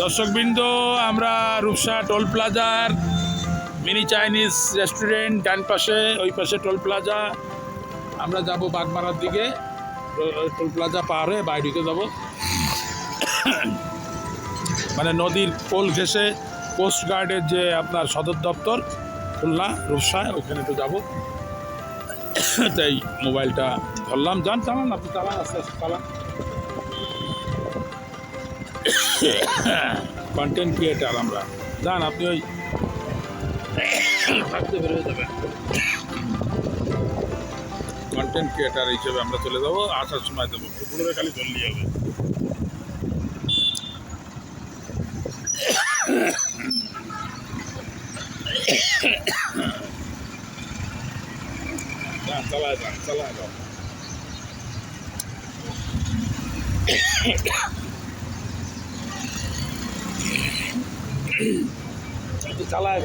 দর্শকবৃন্দ, আমরা রূপসা টোল প্লাজার মিনি চাইনিজ রেস্টুরেন্ট ডান পাশে, ওই পাশে টোল প্লাজা। আমরা যাব বাগমারার দিকে। টোল প্লাজা পার হয়ে বাইরে যাব। মানে নদীর পোল ঘেসে কোস্ট গার্ডের যে আপনার সদর দপ্তর, খুলনা, রূপসায়, ওখানে তো যাব। তাই মোবাইলটা ধরলাম। যান, চালান, আপনি চালান, আস্তে আস্তে চালান। কন্টেন্ট ক্রিয়েটার আমরা। যান, আপনি ওই থাকতে বেরোয় যাবেন। কন্টেন্ট ক্রিয়েটার হিসেবে আমরা চলে যাব। আসার সময় দেবো। খালি হবে। যান চালায় যান চালায়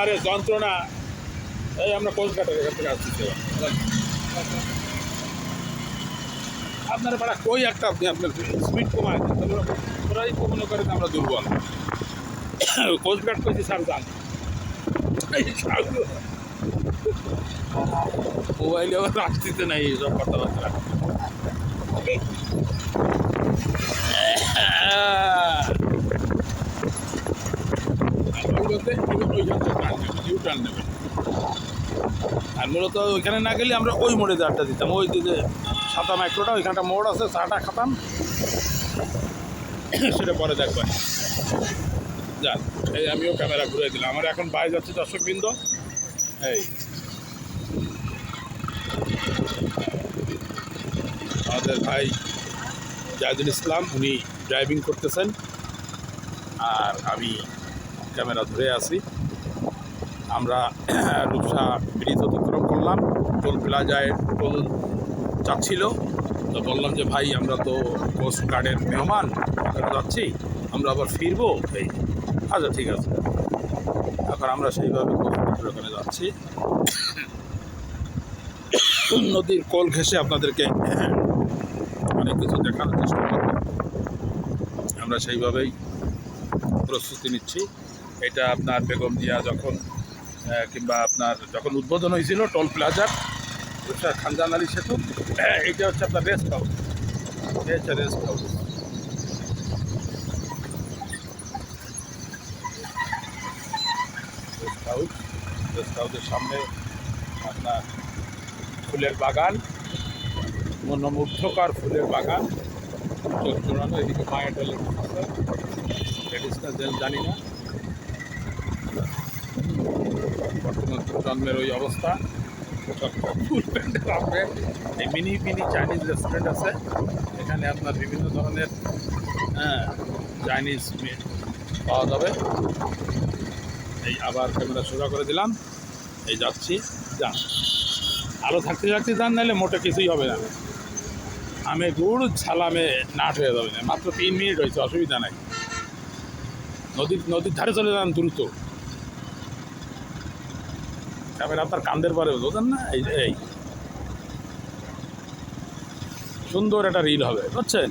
আরে, যন্ত্রণা। এই আমরা কলকাতার এখান থেকে আসছি আপনার পাড়া কই একটা আপনি আপনার স্পিড কমায় ওরাই মনে করেন আমরা দুর্বল। কোস্টগার্ড কইছে, স্যার সাধু। মোবাইলে আবার রাখতে নাই এইসব কথাবার্তা। আর মূলত ওইখানে না গেলে আমরা ওই মোড়ে দাঁড়টা দিতাম, ওই যে সাতাম একটা ওইখানটা মোড় আছে, চাটা খাতাম। সেটা পরে দেখবেন যান এই আমিও ক্যামেরা ঘুরে দিলাম। আমার এখন বাইরে যাচ্ছে দর্শকবৃন্দ। এই। আমাদের ভাই জাহিদুল ইসলাম, উনি ড্রাইভিং করতেছেন। আর আমি ক্যামেরা ধরে আছি। আমরা রূপসা ব্রিজ অতিক্রম করলাম। টোল প্লাজায় টোল যাচ্ছিল। তো বললাম যে, ভাই, আমরা তো কোস্ট গার্ডের মেহমান যাচ্ছি। আমরা আবার ফিরবো? এই। আচ্ছা ঠিক আছে। এখন আমরা সেইভাবে কোস্ট ওখানে যাচ্ছি। নদীর কল ঘেসে আপনাদেরকে অনেক কিছু দেখানোর চেষ্টা করব। আমরা সেইভাবেই প্রস্তুতি নিচ্ছি। এটা আপনার বেগম জিয়া যখন কিংবা আপনার যখন উদ্বোধন হয়েছিল টোল প্লাজার খানজান আলী সেতু আহ, এইটা হচ্ছে আপনার rest house rest house rest হাউসের সামনে আপনার ফুলের বাগান, মনোমুগ্ধকর ফুলের বাগান, চোখ এদিকে মায়ের ডলে ট্রেডিশনাল জানি না। বর্তমান জন্মের ওই অবস্থা। এই মিনি মিনি চাইনিজ রেস্টুরেন্ট আছে। এখানে আপনার বিভিন্ন ধরনের হ্যাঁ চাইনিজ পাওয়া যাবে। এই আবার ক্যামেরা সোজা করে দিলাম। এই যাচ্ছি, যান। আলো থাকতে থাকতে যান, নাহলে মোটে কিছুই হবে না। আমি গুড় ছালামে নাট হয়ে যাবে না। মাত্র তিন মিনিট হয়েছে, অসুবিধা নাই। নদীর নদীর ধারে চলে যান দ্রুত। ক্যামেরা আপনার কান্দের পরে বোঝেন না? এই এই। সুন্দর একটা রিল হবে, বুঝছেন?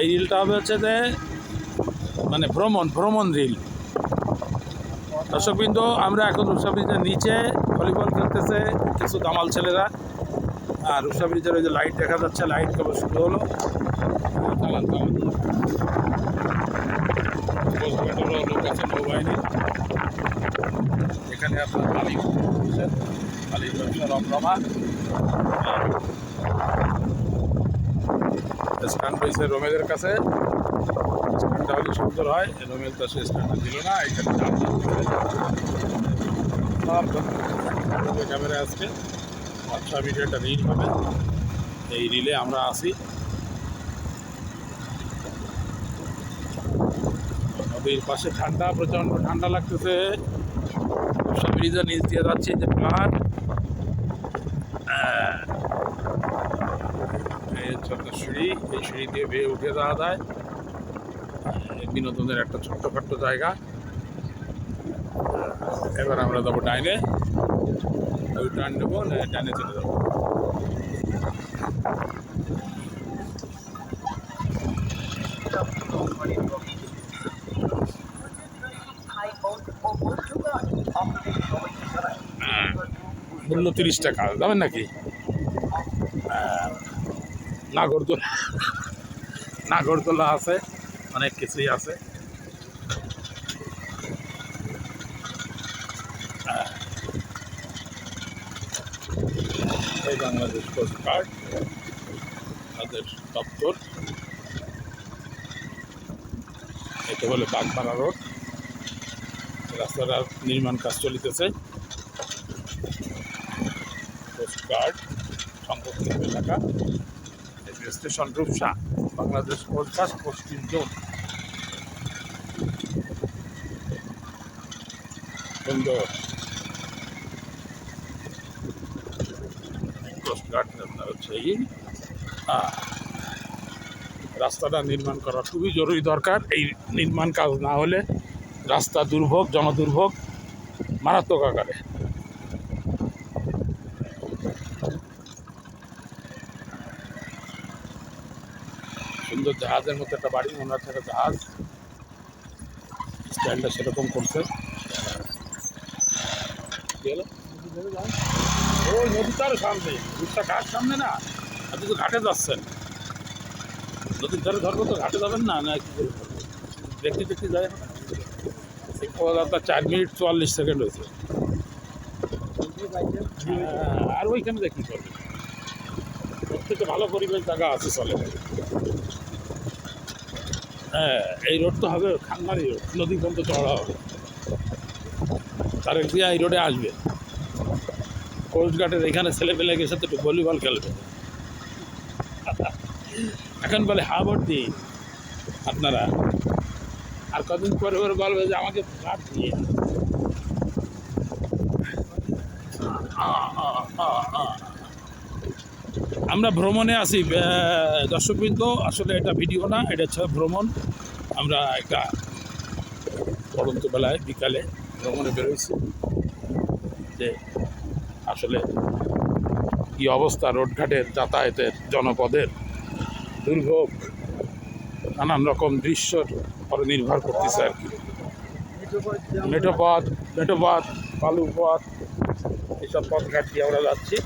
এই রিলটা হবে হচ্ছে যে মানে ভ্রমণ ভ্রমণ রিল দর্শকবৃন্দ, আমরা এখন রূপসা ব্রিজের নিচে ভলিবল খেলতেছে কিছু দামাল ছেলেরা। আর রূপসা ব্রিজের ওই যে লাইট দেখা যাচ্ছে লাইট কেবল শুরু হলো। চালান লোক এখানে আপনার? মালিক ব্যবসা রমরমা রয়েছে রোমেলের কাছে। স্ট্যান্ডটা হলে সুন্দর হয় রোমেল তো সে স্ট্যান্ডটা দিল না, এখানে সব ক্যামেরা আসছে আচ্ছা ভিডিও একটা রিল হবে। এই রিলে আমরা আসি। নদীর পাশে ঠান্ডা, প্রচণ্ড ঠান্ডা লাগতেছে। সব ব্রিজের নিচ দিয়ে যাচ্ছে যে প্লাট এই সিঁড়ি এই সিঁড়ি দিয়ে বেয়ে উঠে যাওয়া যায়। বিনোদনের একটা ছোট্টখাট্ট জায়গা। এবার আমরা যাব ডাইনে। ওই টার্ন নেব ডাইনে চলে যাব। মূল্য তিরিশ টাকা, যাবেন নাকি? নাগরদোলা নাগরদোলা আছে। অনেক কিছুই আছে। বাংলাদেশ কোস্ট গার্ড তাদের দপ্তর। এটা বলে বাগমারা রোড। রাস্তাটার নির্মাণ কাজ চলিতেছে। কোস্ট গার্ড সংরক্ষিত এলাকা। স্টেশন রূপসা, বাংলাদেশ গার্ড পশ্চিম জোন। সুন্দর এই রাস্তাটা নির্মাণ করা খুবই জরুরি দরকার। এই নির্মাণ কাজ না হলে রাস্তা দুর্ভোগ, জনদুর্ভোগ মারাত্মক আকারে। সুন্দর জাহাজের মতো একটা বাড়ি, মনে হচ্ছে একটা জাহাজ। স্ট্যান্ডটা সেরকম করছে? ওই নদী তো আরও সামনে রূপসা ঘাট সামনে না? আপনি তো ঘাটে যাচ্ছেন। নদীর ধারে ধরবো তো ঘাটে যাবেন না না কি দেখতে দেখতে যায়। পদার্থ চার মিনিট চুয়াল্লিশ সেকেন্ড হয়েছে। হ্যাঁ, আর ওইখানে দেখি ওর থেকে ভালো পরিবেশ জায়গা আছে চলে। হ্যাঁ এই রোড তো হবে খানমারি রোড নদী পর্যন্ত চড়া হবে। তারেক দিয়া এই রোডে আসবে। কোস্টঘাটের এখানে ছেলে পেলে গেছে তো একটু ভলিবল খেলবে। এখন বলে হাবর দি আপনারা। আর কদিন পরে পরে বলবে যে, আমাকে ঘাট দিয়ে আমরা ভ্রমণে আসি দর্শকবৃন্দ, আসলে এটা ভিডিও না, এটা ভ্রমণ। আমরা একটা পড়ন্ত বেলায় বিকালে ভ্রমণে বেরোইছি যে আসলে কি অবস্থা রোডঘাটের যাতায়াতের জনপদের? দুর্ভোগ, নানান রকম দৃশ্যর পরে নির্ভর করতেছে আর কি। মেঠো পথ মেঠো পথ বালু পথ এইসব পথ ঘাট দিয়ে আমরা যাচ্ছি।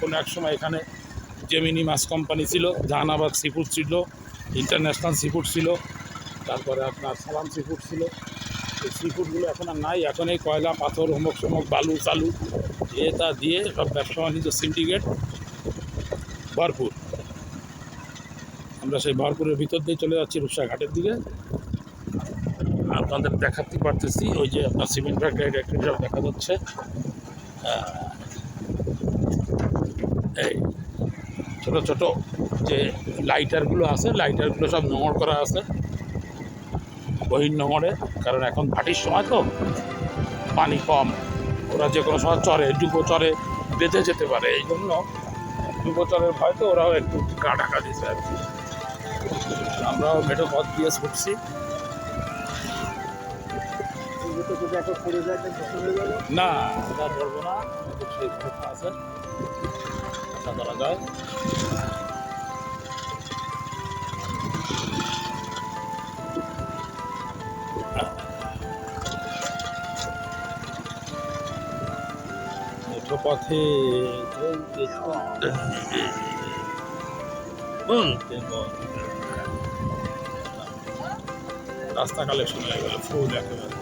কোনো এক সময় এখানে জেমিনি মাছ কোম্পানি ছিল, জাহানাবাদ সিফুড ছিল ইন্টারন্যাশনাল সিফুড ছিল, তারপরে আপনার সালাম সিফুড ছিল। এই সিফুডগুলো এখন আর নাই। এখন এই কয়লা, পাথর অমুক সমক, বালু, চালু, এ তা দিয়ে সব ব্যবসা বাণিজ্য সিন্ডিকেট ভরপুর। আমরা সেই ভরপুরের ভিতর দিয়ে চলে যাচ্ছি রূপসা ঘাটের দিকে। আপনাদের দেখাতে পারতেছি, ওই যে আপনার সিমেন্ট ফ্যাক্টরি সব দেখা যাচ্ছে। এই ছোট ছোট যে লাইটারগুলো আছে লাইটারগুলো সব নোংর করা আছে। বহির নোংরে কারণ এখন ভাটির সময় তো, পানি কম। ওরা যে কোনো সময় চরে চরে, বেঁধে যেতে পারে, এই জন্য চরের ভয় তো ওরাও একটু গা ঢাকা দিয়েছে আর কি। আমরাও মেঠো পথ দিয়ে ছুটছি। না ধরবো না আছে যায়। পথে চলতে চলতে রাস্তা কালেকশন হয়ে গেল ফুল একেবারে